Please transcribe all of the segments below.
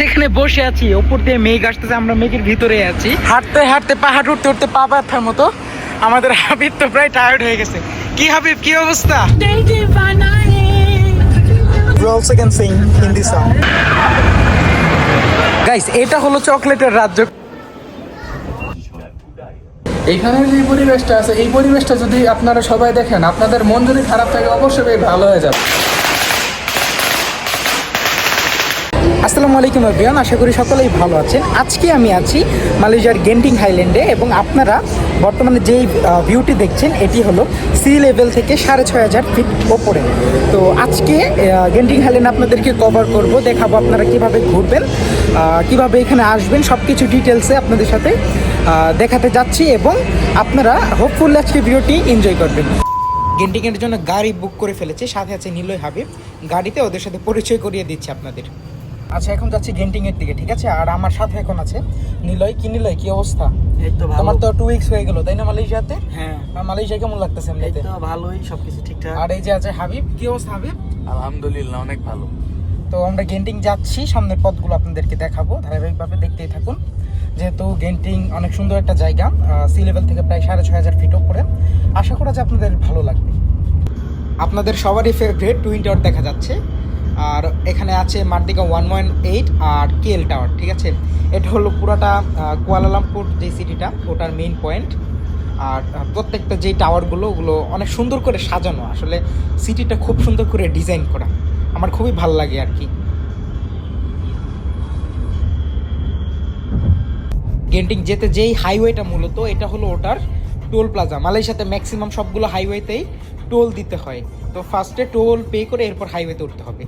যেখানে বসে আছি ওপর দিয়ে মেঘ আসতেছে আমরা মেঘের ভিতরে আছি। হাঁটতে হাঁটতে পাহাড় উঠতে উঠতে পা ব্যথার মতো আমাদের হাবিব তো প্রায় টায়ার্ড হয়ে গেছে। কি হাবিব কি অবস্থা. Guys, এটা হলো চকলেটের রাজ্য। এখানে যে পরিবেশটা আছে এই পরিবেশটা যদি আপনারা সবাই দেখেন আপনাদের মন যদি খারাপ থাকে অবশ্যই ভালো হয়ে যাবে। আসসালামু আলাইকুম এভরিওয়ান, আশা করি সকলেই ভালো আছেন। আজকে আমি আছি মালয়েশিয়ার গেন্টিং হাইল্যান্ডে এবং আপনারা বর্তমানে যেই ভিউটি দেখছেন, এটি হলো সি লেভেল থেকে সাড়ে ছয় হাজার ফিট ওপরে। তো আজকে গেন্টিং হাইল্যান্ড আপনাদেরকে কভার করব, দেখাবো আপনারা কীভাবে ঘুরবেন কীভাবে এখানে আসবেন সব কিছু ডিটেলসে আপনাদের সাথে দেখাতে যাচ্ছি এবং আপনারা হোপফুল আজকে ভিডিওটি এনজয় করবেন। গেন্টিংয়ের জন্য গাড়ি বুক করে ফেলেছে, সাথে আছে নিলয় হাবিব। গাড়িতে ওদের সাথে পরিচয় করিয়ে দিচ্ছে আপনাদের। আচ্ছা এখন যাচ্ছি গেন্টিং এর দিকে ঠিক আছে? আর আমার সাথে এখন আছে নিলয়। কি নিলয় কি অবস্থা? এই তো ভালো তোমার তো টু উইকস হয়ে গেল তাই না মালয়েশিয়াতে? হ্যাঁ। মালয়েশিয়া কেমন লাগতেছে এমনিতে? তো ভালোই সবকিছু ঠিকঠাক। আর এই যে আছে হাবিব কি অবস্থা হাবিব? আলহামদুলিল্লাহ অনেক ভালো। তো আমরা গেন্টিং যাচ্ছি সামনের পথগুলো আপনাদেরকে দেখাবো ধারাবাহিকভাবে দেখতেই থাকুন। যেহেতু গেন্টিং অনেক সুন্দর একটা জায়গা সি লেভেল থেকে প্রায় সাড়ে ছয় হাজার ফিট ওপরে আশা করা যায় আপনাদের ভালো লাগবে। আপনাদের সবারই ফেভারিট টুইন টাওয়ার দেখা যাচ্ছে। আর এখানে আছে মার্দিকা ওয়ান ওয়ান এইট আর কেএল টাওয়ার, ঠিক আছে? এটা হলো পুরাটা কুয়ালালামপুর যে সিটিটা, ওটার মেইন পয়েন্ট আর প্রত্যেকটা যেই টাওয়ারগুলো, ওগুলো অনেক সুন্দর করে সাজানো। আসলে সিটিটা খুব সুন্দর করে ডিজাইন করা। আমার খুবই ভালো লাগে আর কি। গেন্টিং যেতে যেই হাইওয়েটা মূলত, এটা হলো ওটার টোল প্লাজা মালয়েশিয়াতে ম্যাক্সিমাম সবগুলো হাইওয়েতেই টোল দিতে হয়। তো ফার্স্টে টোল পে করে এরপর হাইওয়েতে উঠতে হবে।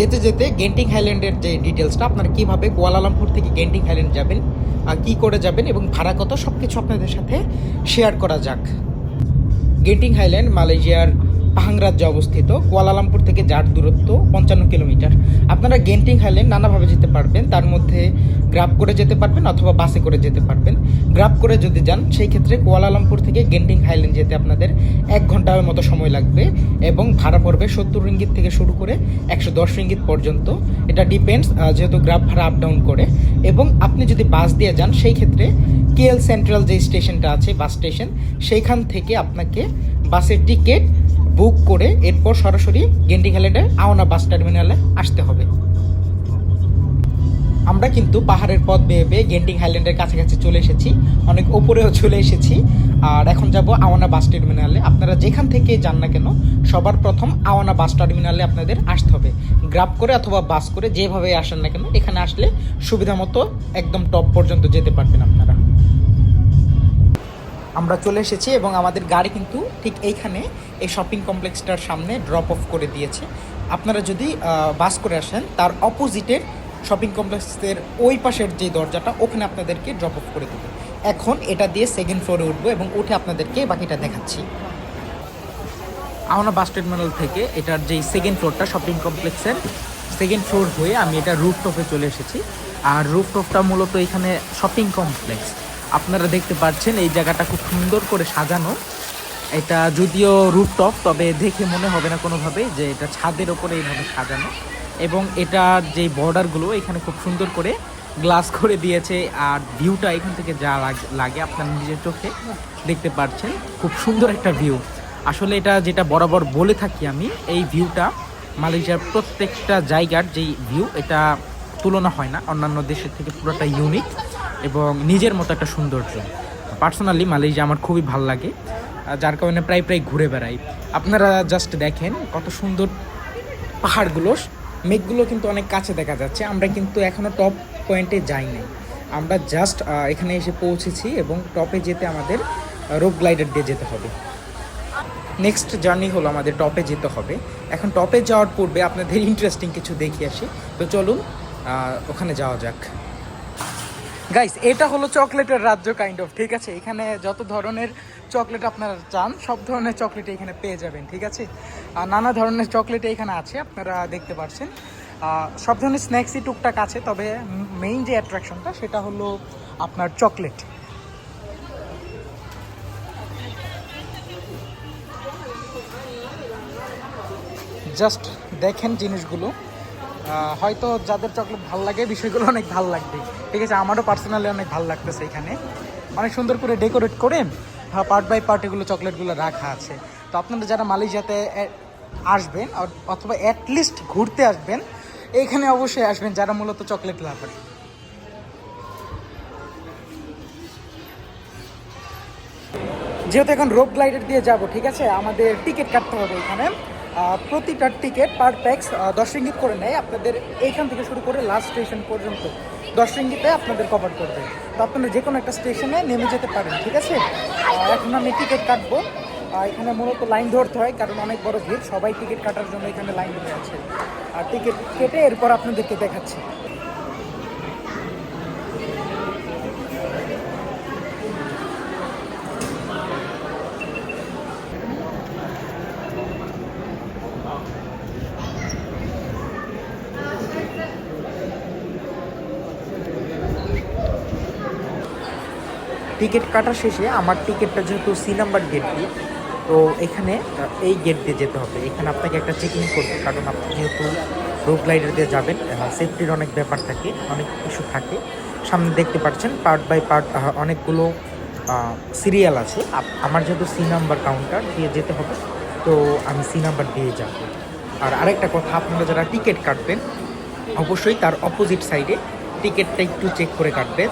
যেতে যেতে গেন্টিং হাইল্যান্ডের যে ডিটেলসটা আপনারা কীভাবে কুয়ালালামপুর থেকে গেন্টিং হাইল্যান্ড যাবেন আর কি করে যাবেন এবং ভাড়া কত সব কিছু আপনাদের সাথে শেয়ার করা যাক। গেন্টিং হাইল্যান্ড মালয়েশিয়ার পাহাং রাজ্যে অবস্থিত, কুয়ালালামপুর থেকে যার দূরত্ব পঞ্চান্ন কিলোমিটার। আপনারা গেন্টিং হাইল্যান্ড নানাভাবে যেতে পারবেন, তার মধ্যে গ্রাব করে যেতে পারবেন অথবা বাসে করে যেতে পারবেন। গ্রাব করে যদি যান, সেই ক্ষেত্রে কুয়ালালামপুর থেকে গেন্টিং হাইল্যান্ড যেতে আপনাদের এক ঘণ্টার মতো সময় লাগবে এবং ভাড়া পড়বে সত্তর রিঙ্গিত থেকে শুরু করে একশো দশ রিঙ্গিত পর্যন্ত। এটা ডিপেন্ডস যেহেতু গ্রাব ভাড়া আপ ডাউন করে। এবং আপনি যদি বাস দিয়ে যান, সেই ক্ষেত্রে কেএল সেন্ট্রাল যে স্টেশনটা আছে, বাস স্টেশন, সেইখান থেকে আপনাকে বাসের টিকিট বুক করে এরপর সরাসরি গেন্ডিং হাইল্যান্ডের আওনা বাস টার্মিনালে আসতে হবে। আমরা কিন্তু পাহাড়ের পথ বেয়ে বেয়ে গেন্ডিং হাইল্যান্ডের কাছাকাছি চলে এসেছি, অনেক ওপরেও চলে এসেছি। আর এখন যাব আওয়ানা বাস টার্মিনালে আপনারা যেখান থেকে যান না কেন, সবার প্রথম আওয়ানা বাস টার্মিনালে আপনাদের আসতে হবে। গ্রাব করে অথবা বাস করে যেভাবে আসেন না কেন, এখানে আসলে সুবিধা মতো একদম টপ পর্যন্ত যেতে পারবেন আপনারা। আমরা চলে এসেছি এবং আমাদের গাড়ি কিন্তু ঠিক এইখানে এই শপিং কমপ্লেক্সটার সামনে ড্রপ অফ করে দিয়েছে। আপনারা যদি বাস করে আসেন, তার অপোজিটের শপিং কমপ্লেক্সের ওই পাশের যে দরজাটা, ওখানে আপনাদেরকে ড্রপ অফ করে দেবে। এখন এটা দিয়ে সেকেন্ড ফ্লোরে উঠবো এবং উঠে আপনাদেরকে বাকিটা দেখাচ্ছি। আমরা বাস টার্মিনাল থেকে এটার যেই সেকেন্ড ফ্লোরটা শপিং কমপ্লেক্সের সেকেন্ড ফ্লোর হয়ে আমি এটা রুফটপে চলে এসেছি। আর রুফটপটা মূলত এখানে শপিং কমপ্লেক্স আপনারা দেখতে পাচ্ছেন, এই জায়গাটা খুব সুন্দর করে সাজানো। এটা যদিও রুফটপ, তবে দেখে মনে হবে না কোনোভাবে যে এটা ছাদের ওপরে এইভাবে সাজানো। এবং এটার যে বর্ডারগুলো, এখানে খুব সুন্দর করে গ্লাস করে দিয়েছে, আর ভিউটা এখান থেকে যা লাগে আপনার নিজের চোখে দেখতে পাচ্ছেন, খুব সুন্দর একটা ভিউ। আসলে এটা যেটা বরাবর বলে থাকি আমি, এই ভিউটা মালয়েশিয়ার প্রত্যেকটা জায়গার যেই ভিউ, এটা তুলনা হয় না, অন্যান্য দেশের থেকে পুরোটা ইউনিক এবং নিজের মতো একটা সৌন্দর্য। পার্সোনালি মালয়েশিয়া আমার খুবই ভালো লাগে যার কারণে প্রায় প্রায় ঘুরে বেড়াই। আপনারা জাস্ট দেখেন কত সুন্দর পাহাড়গুলো, মেঘগুলো কিন্তু অনেক কাছে দেখা যাচ্ছে। আমরা কিন্তু এখনও টপ পয়েন্টে যাই নাই। আমরা জাস্ট এখানে এসে পৌঁছেছি এবং টপে যেতে আমাদের রোপ গ্লাইডার দিয়ে যেতে হবে। নেক্সট জার্নি হলো আমাদের টপে যেতে হবে। এখন টপে যাওয়ার পূর্বে আপনাদের ইন্টারেস্টিং কিছু দেখিয়ে আসি। তো চলুন ওখানে যাওয়া যাক। গাইস এটা হলো চকলেটের রাজ্য কাইন্ড অফ ঠিক আছে? এখানে যত ধরনের চকলেট আপনারা চান, সব ধরনের চকলেট এখানে পেয়ে যাবেন, ঠিক আছে? আর নানা ধরনের চকলেট এখানে আছে, আপনারা দেখতে পাচ্ছেন সব ধরনের স্ন্যাক্সই টুকটাক আছে, তবে মেইন যে অ্যাট্রাকশনটা সেটা হলো আপনার চকলেট। জাস্ট দেখেন জিনিসগুলো। হয়তো যাদের চকলেট ভালো লাগে, বিষয়গুলো অনেক ভালো লাগবে। ঠিক আছে, আমারও পার্সোনালি অনেক ভালো লাগতেছে এখানে। অনেক সুন্দর করে ডেকোরেট করে পার্ট বাই পার্ট এগুলো চকলেটগুলো রাখা আছে। তো আপনারা যারা মালয়েশিয়াতে আসবেন অথবা অ্যাটলিস্ট ঘুরতে আসবেন এইখানে অবশ্যই আসবেন, যারা মূলত চকলেট লাভার। যেহেতু এখন রোপ গ্লাইডার দিয়ে যাব, ঠিক আছে, আমাদের টিকিট কাটতে হবে এখানে। প্রতিটা টিকিট পার প্যাক্স দশ ইঙ্গিত করে নেয়। আপনাদের এইখান থেকে শুরু করে লাস্ট স্টেশন পর্যন্ত দশ ইঙ্গিতে আপনাদের কভার করবে। তো আপনারা যে কোনো একটা স্টেশনে নেমে যেতে পারেন, ঠিক আছে? এখন আমি টিকিট কাটবো। এখানে মূলত লাইন ধরতে হয়, কারণ অনেক বড় ভিড়। সবাই টিকিট কাটার জন্য এখানে লাইন ধরে আছে। আর টিকিট কেটে এরপর আপনাদেরকে দেখাচ্ছি। টিকিট কাটা শেষে আমার টিকিটটা যেহেতু সি নাম্বার গেট দিয়ে তো এখানে এই গেট দিয়ে যেতে হবে। এখানে আপনাকে একটা চেকিং করবে কারণ আপনি যেহেতু রোড গ্লাইডার দিয়ে যাবেন সেফটির অনেক ব্যাপার থাকে, অনেক ইস্যু থাকে। সামনে দেখতে পাচ্ছেন পার্ট বাই পার্ট অনেকগুলো সিরিয়াল আছে। আমার যেহেতু সি নাম্বার কাউন্টার দিয়ে যেতে হবে, তো আমি সি নাম্বার দিয়ে যাব। আর আরেকটা কথা, আপনারা যারা টিকিট কাটবেন, অবশ্যই তার অপোজিট সাইডে টিকিটটা একটু চেক করে কাটবেন।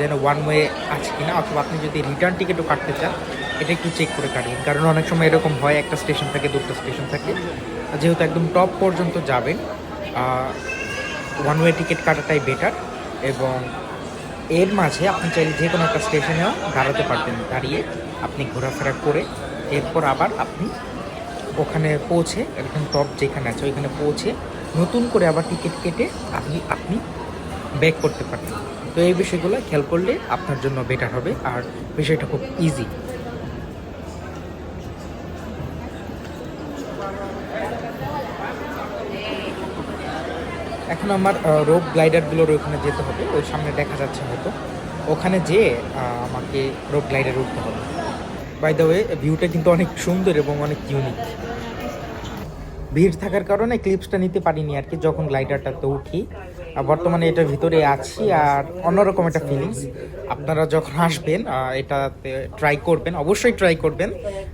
যেন ওয়ান ওয়ে আছে কিনা, অথবা আপনি যদি রিটার্ন টিকিটও কাটতে চান, এটা একটু চেক করে কাটবেন। কারণ অনেক সময় এরকম হয়, একটা স্টেশন থেকে, দুটো স্টেশন থাকে। যেহেতু একদম টপ পর্যন্ত যাবেন ওয়ান ওয়ে টিকিট কাটাটাই বেটার এবং এর মাঝে আপনি চাইলে যে কোনো একটা স্টেশনেও দাঁড়াতে পারবেন। দাঁড়িয়ে আপনি ঘোরাফেরা করে, এরপর আবার আপনি ওখানে পৌঁছে, একদম টপ যেখানে আছে, ওইখানে পৌঁছে নতুন করে আবার টিকিট কেটে আপনি আপনি ব্যাক করতে পারবেন। তো এই বিষয়গুলো খেয়াল করলে আপনার জন্য বেটার হবে আর বিষয়টা খুব ইজি এখন আমার রোপ গ্লাইডারগুলোর ওইখানে যেতে হবে, ওই সামনে দেখা যাচ্ছে হয়তো। ওখানে যেয়ে আমাকে রোপ গ্লাইডার উঠতে হবে। বাই দ্য ওয়ে ভিউটা কিন্তু অনেক সুন্দর এবং অনেক ইউনিক ভিড় থাকার কারণে ক্লিপসটা নিতে পারিনি আর কি, যখন গ্লাইডারটাতে উঠি। বর্তমানে এটার ভিতরে আছি আর অন্যরকম একটা ফিলিংস আপনারা যখন আসবেন এটাতে ট্রাই করবেন, অবশ্যই ট্রাই করবেন।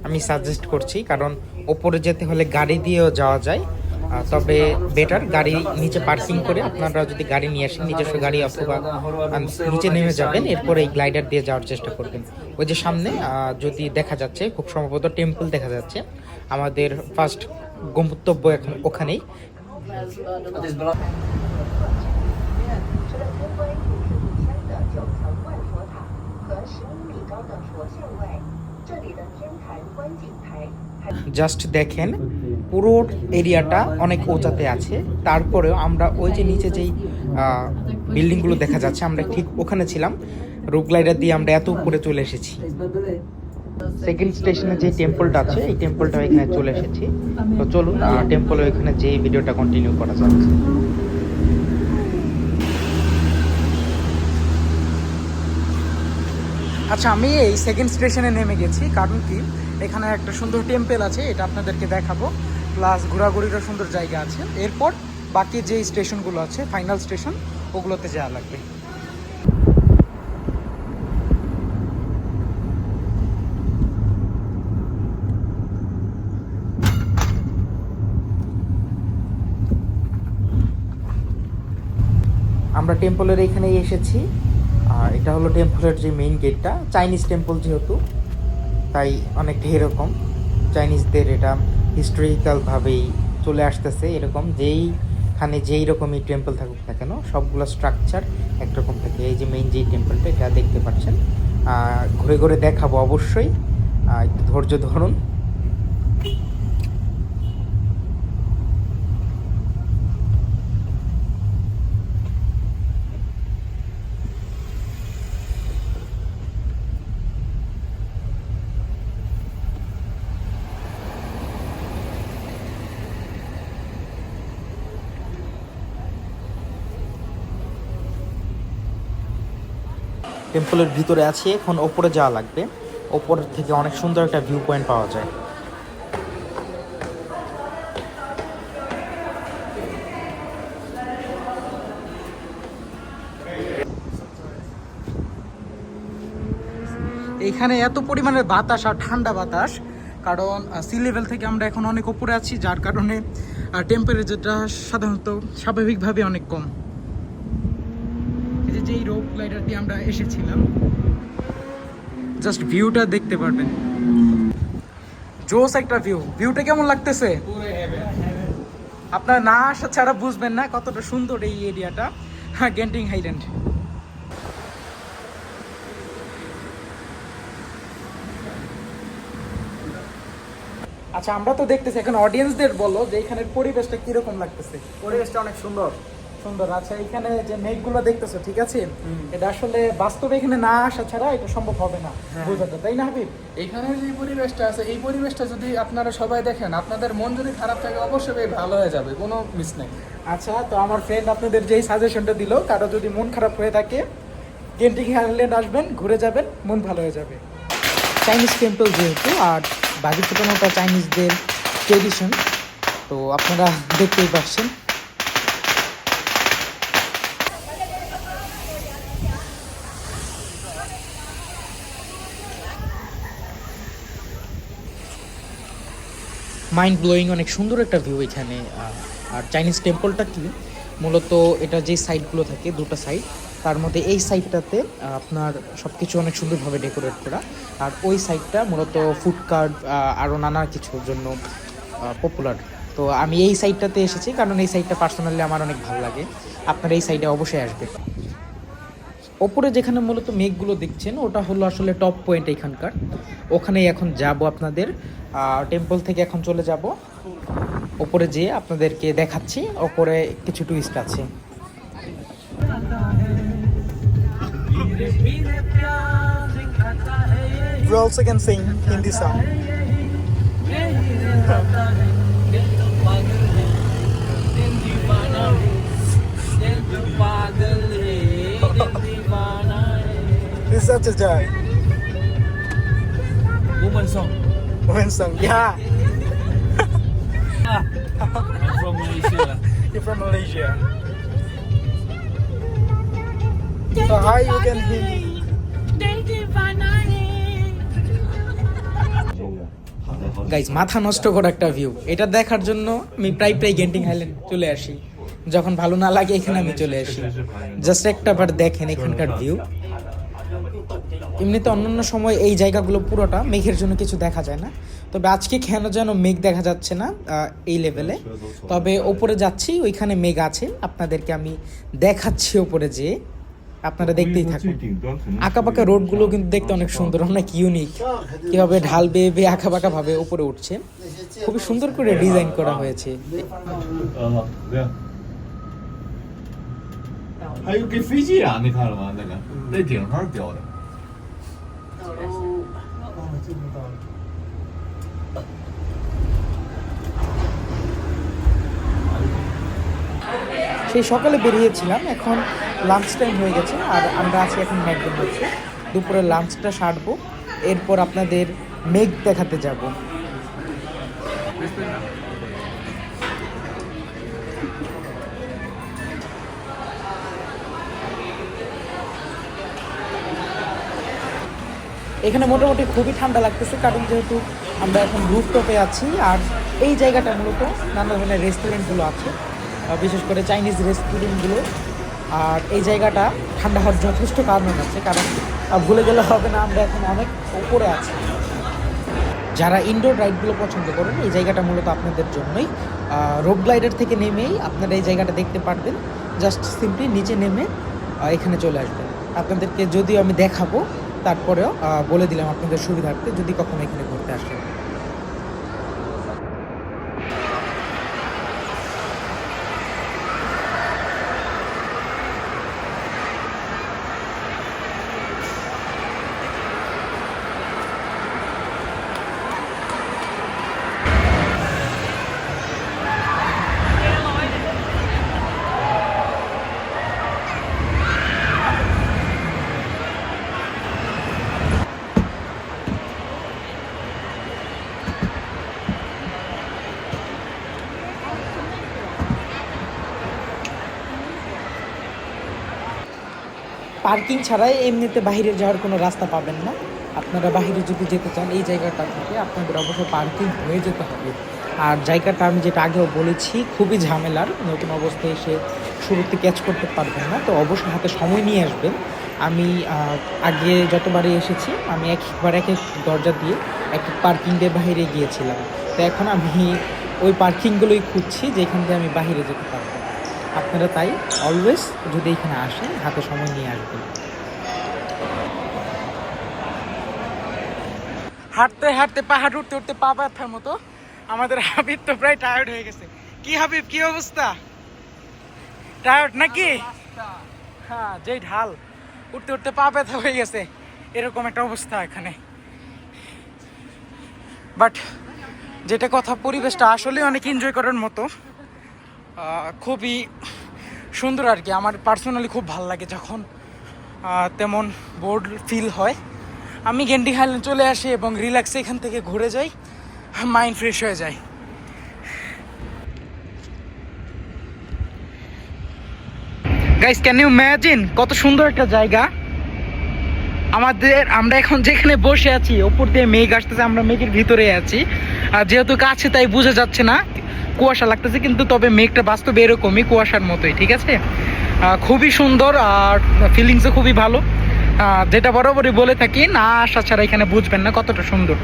আমি সাজেস্ট করছি, কারণ ওপরে যেতে হলে গাড়ি দিয়েও যাওয়া যায়। তবে বেটার গাড়ি নিচে পার্কিং করে আপনারা যদি গাড়ি নিয়ে আসেন, নিজস্ব গাড়ি অথবা নিচে নেমে যাবেন, এরপরে এই গ্লাইডার দিয়ে যাওয়ার চেষ্টা করবেন। ওই যে সামনে যদি দেখা যাচ্ছে, খুব সম্ভবত টেম্পল দেখা যাচ্ছে, আমাদের ফার্স্ট গন্তব্য এখন ওখানেই। জাস্ট দেখেন পুরো এরিয়াটা অনেক উঁচাতে আছে। তারপরেও আমরা ওই যে নিচে যেই বিল্ডিংগুলো দেখা যাচ্ছে, আমরা ঠিক ওখানে ছিলাম। রুপ দিয়ে আমরা এত উপরে চলে এসেছি। সেকেন্ড স্টেশনে যে টেম্পলটা আছে, এই টেম্পলটা এখানে চলে এসেছি। তো চলুন টেম্পলে এখানে যে ভিডিওটা কন্টিনিউ করা যাচ্ছে আচ্ছা আমি এই সেকেন্ড স্টেশনে নেমে গেছি। কারণ কি? এখানে একটা সুন্দর টেম্পেল আছে, এটা আপনাদেরকে দেখাবো। প্লাস ঘোরাঘুরিরও সুন্দর জায়গা আছে। এরপর বাকি যে স্টেশনগুলো আছে ফাইনাল স্টেশন ওগুলোতে যাওয়া লাগবে। আমরা টেম্পলের এখানেই এসেছি। আর এটা হলো টেম্পলের যে মেইন গেটটা চাইনিজ টেম্পল যেহেতু, তাই অনেকটা এরকম। চাইনিজদের এটা হিস্টোরিক্যালভাবেই চলে আসতেছে এরকম, যেইখানে যেই রকমই টেম্পল থাকুক না কেন, সবগুলো স্ট্রাকচার একরকম থাকে। এই যে মেইন যেই টেম্পলটা এটা দেখতে পাচ্ছেন। ঘুরে ঘুরে দেখাবো অবশ্যই। একটু ধৈর্য ধরুন। টেম্পলের ভিতরে আছি, এখন ওপরে যাওয়া লাগবে। ওপর থেকে অনেক সুন্দর একটা ভিউ পয়েন্ট পাওয়া যায়। এখানে এত পরিমাণের বাতাস আর ঠান্ডা বাতাস, কারণ সি লেভেল থেকে আমরা এখন অনেক উপরে আছি, যার কারণে টেম্পারেচারটা সাধারণত স্বাভাবিকভাবে অনেক কম। যেই রোপ গ্লাইডার দিয়ে আমরা এসেছিলাম। জাস্ট ভিউটা দেখতে পারবেন। জোস একটা ভিউ ভিউটা কেমন লাগতেছে? আপনার না আসা ছাড়া বুঝবেন না কতটা সুন্দর এই এরিয়াটা। হ্যাঁ গেন্টিং হাইল্যান্ড আচ্ছা আমরা তো দেখতেছি এখন অডিয়েন্সদের বলো যে এখানের পরিবেশটা কীরকম লাগতেছে? পরিবেশটা অনেক সুন্দর। সুন্দর। আচ্ছা এখানে যে মেঘগুলো দেখতেছো ঠিক আছে? এটা আসলে বাস্তবে এখানে না আসা ছাড়া এটা সম্ভব হবে না বোঝাতে তাই না হাবিব? এখানের যে পরিবেশটা আছে এই পরিবেশটা যদি আপনারা সবাই দেখেন আপনাদের মন যদি খারাপ থাকে অবশ্যই ভালো হয়ে যাবে কোনো মিস নেই। আচ্ছা তো আমার ফ্রেন্ড আপনাদের যেই সাজেশনটা দিল কারও যদি মন খারাপ হয়ে থাকে গেন্টিং আইল্যান্ড আসবেন ঘুরে যাবেন মন ভালো হয়ে যাবে। চাইনিজ টেম্পল যেহেতু আর বাকি ছোটোমোটো চাইনিজদের ট্রেডিশন তো আপনারা দেখতেই পাচ্ছেন। মাইন্ড ব্লোয়িং অনেক সুন্দর একটা ভিউ এখানে। আর চাইনিজ টেম্পলটা কি? মূলত এটা যে সাইডগুলো থাকে, দুটো সাইড তার মধ্যে এই সাইডটাতে আপনার সব কিছু অনেক সুন্দরভাবে ডেকোরেট করা। আর ওই সাইডটা মূলত ফুড কার্ট আরও নানা কিছুর জন্য পপুলার তো আমি এই সাইডটাতে এসেছি, কারণ এই সাইডটা পার্সোনালি আমার অনেক ভালো লাগে। আপনার এই সাইডে অবশ্যই আসবে ওপরে যেখানে মূলত মেঘগুলো দেখছেন, ওটা হলো আসলে টপ পয়েন্ট এখানকার। ওখানেই এখন যাব আপনাদের। টেম্পল থেকে এখন চলে যাব ওপরে যেয়ে আপনাদেরকে দেখাচ্ছি ওপরে কিছু টুইস্ট আছে This is such a joy. Woman song. Song. Yeah, I'm from Malaysia you're from Malaysia. So how you can Hindi? Guys মাথা নষ্ট করা একটা ভিউ এটা দেখার জন্য আমি প্রায় প্রায় গেন্টিং হাইল্যান্ড চলে আসি যখন ভালো না লাগে এখানে আমি চলে আসি জাস্ট একটা বার দেখেন এখানকার ভিউ এমনিতে অন্যান্য সময় এই জায়গাগুলো পুরোটা মেঘের জন্য কিছু দেখা যায় না তবে আজকে কেন যেন মেঘ দেখা যাচ্ছে না আহ, এই লেভেলে তবে ওপরে যাচ্ছি ওইখানে মেঘ আছে আপনাদেরকে আমি দেখাচ্ছি ওপরে যে আপনারা দেখতেই থাকুন আঁকাবাঁকা রোডগুলো কিন্তু দেখতে অনেক সুন্দর অনেক ইউনিক কিভাবে ঢাল বেয়ে বেয়ে আঁকাবাঁকা ভাবে উপরে উঠছে খুবই সুন্দর করে ডিজাইন করা হয়েছে 呃，这样。还有跟飞机一样，你看了吗？那个在顶上吊的。 সেই সকালে বেরিয়েছিলাম, এখন লাঞ্চ টাইম হয়ে গেছে, আর আমরা আছি এখন ম্যাকডোনাল্ডসে। দুপুরে লাঞ্চটা সারবো, এরপর আপনাদের মেঘ দেখাতে যাব। এখানে মোটামুটি খুবই ঠান্ডা লাগতেছে, কারণ যেহেতু আমরা এখন রুফটপে আছি, আর এই জায়গাটা মূলত নানা ধরনের রেস্টুরেন্টগুলো আছে। বিশেষ করে চাইনিজ রেস্টুরেন্টগুলো আর এই জায়গাটা ঠান্ডা হওয়ার যথেষ্ট কারণ আছে, কারণ ভুলে গেলে হবে না, আমরা এখন অনেক উপরে আছি। যারা ইনডোর রাইডগুলো পছন্দ করেন, এই জায়গাটা মূলত আপনাদের জন্যই। রোপ গ্লাইডার থেকে নেমেই আপনারা এই জায়গাটা দেখতে পারবেন। জাস্ট সিম্পলি নিচে নেমে এখানে চলে আসবেন। আপনাদেরকে যদিও আমি দেখাবো, তারপরেও বলে দিলাম আপনাদের সুবিধার্থে, যদি কখনো এখানে ঘুরতে আসেন। পার্কিং ছাড়াই এমনিতে বাইরে যাওয়ার কোনো রাস্তা পাবেন না। আপনারা বাইরে যদি যেতে চান, এই জায়গাটা থেকে আপনাদের অবশ্যই পার্কিং হয়ে যেতে হবে। আর জায়গাটা আমি যেটা আগেও বলেছি, খুবই ঝামেলার, নতুন অবস্থায় এসে শুরুতে ক্যাচ করতে পারবেন না। তো অবশ্যই হাতে সময় নিয়ে আসবেন। আমি আগে যতবারই এসেছি, আমি একবার এক এক দরজা দিয়ে এক এক পার্কিং দিয়ে বাইরে গিয়েছিলাম। তো এখন আমি ওই পার্কিংগুলোই খুঁজছি, যেখান দিয়ে আমি বাইরে যেতে পারব। আপনারা তাই অলওয়েজ যদি এখানে আসেন হাতে সময় নিয়ে আসবেন। হাঁটতে হাঁটতে পাহাড় উঠতে উঠতে পা ব্যথার মতো আমাদের হাবিব তো প্রায় টায়ার্ড হয়ে গেছে। কি হাবিব কি অবস্থা? টায়ার্ড নাকি? হ্যাঁ যেই ঢাল। উঠতে উঠতে পা ব্যথা হয়ে গেছে। এরকম একটা অবস্থা এখানে। বাট যেটা কথা পরিবেশটা আসলে অনেক এনজয় করার মতো। খুবই সুন্দর আর কি। আমার পার্সোনালি খুব ভালো লাগে যখন তেমন বোর্ড ফিল হয়। আমি গেন্ডি হাইল্যান্ড চলে আসি এবং রিল্যাক্সে এখান থেকে ঘুরে যাই মাইন্ড ফ্রেশ হয়ে যায়। গাইস ক্যান ইউ ইম্যাজিন কত সুন্দর একটা জায়গা। আমাদের, আমরা এখন যেখানে বসে আছি, ওপর দিয়ে মেঘ আসতেছে, আমরা মেঘের ভিতরে আছি। আর যেহেতু কাছে, তাই বোঝা যাচ্ছে না। কুয়াশা লাগতেছে, কিন্তু তবে মেঘটা বাস্তবে এরকমই কুয়াশার মতোই, ঠিক আছে? খুবই সুন্দর আর ফিলিংসও খুবই ভালো। যেটা বরাবরই বলে থাকি, না আসা ছাড়া এখানে বুঝবেন না কতটা সুন্দর।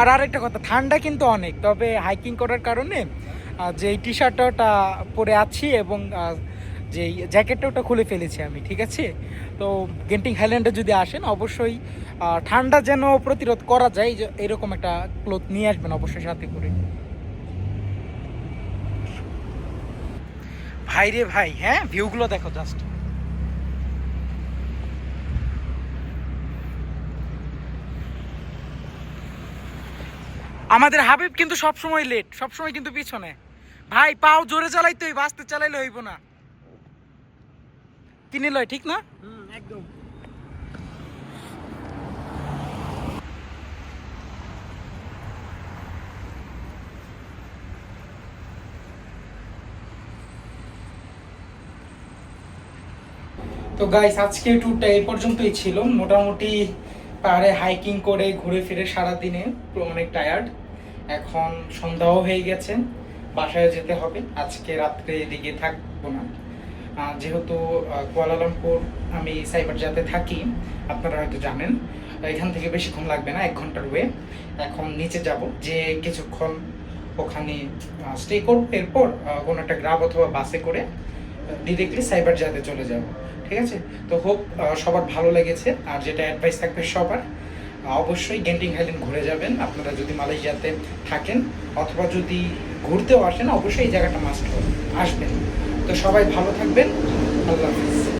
আর আরেকটা কথা, ঠান্ডা কিন্তু অনেক, তবে হাইকিং করার কারণে যে টি শার্টটা পরে আছি এবং যে জ্যাকেটটা ওটা খুলে ফেলেছি আমি, ঠিক আছে? তো গেন্টিং হাইল্যান্ডে যদি আসেন, অবশ্যই ঠান্ডা যেন প্রতিরোধ করা যায় এরকম একটা ক্লোথ নিয়ে আসবেন অবশ্যই সাথে করে। ভাই রে ভাই হ্যাঁ? ভিউগুলো দেখো জাস্ট আমাদের হাবিব কিন্তু সবসময় লেট সবসময় কিন্তু পিছনে। ভাই, পাও জোরে চালাইতে হইব, আস্তে চালাইলে হইব না। কিনে লয়, ঠিক না? একদম। তো গাইস আজকে ট্যুরটা এই পর্যন্তই ছিল। মোটামুটি পাহাড়ে হাইকিং করে ঘুরে ফিরে সারা দিনে অনেক টায়ার্ড এখন সন্ধ্যাও হয়ে গেছে বাসায় যেতে হবে। আজকে রাত্রে এদিকে থাকব না। যেহেতু কুয়ালালামপুর আমি সাইবার যাতে থাকি, আপনারা হয়তো জানেন। এখান থেকে বেশিক্ষণ লাগবে না, এক ঘণ্টার ওয়ে এখন নিচে যাব, যে কিছুক্ষণ ওখানে স্টে করব। এরপর কোনো একটা গ্রাম অথবা বাসে করে ডিরেক্টলি সাইবার যাতে চলে যাব। ঠিক আছে? তো হোক সবার ভালো লেগেছে আর যেটা অ্যাডভাইস থাকবে সবার অবশ্যই গেন্টিং হাইল্যান্ড ঘুরে যাবেন। আপনারা যদি মালয়েশিয়াতে থাকেন অথবা যদি ঘুরতেও আসেন, অবশ্যই এই জায়গাটা মাস্ট আসবেন। তো সবাই ভালো থাকবেন। আল্লাহ হাফিজ।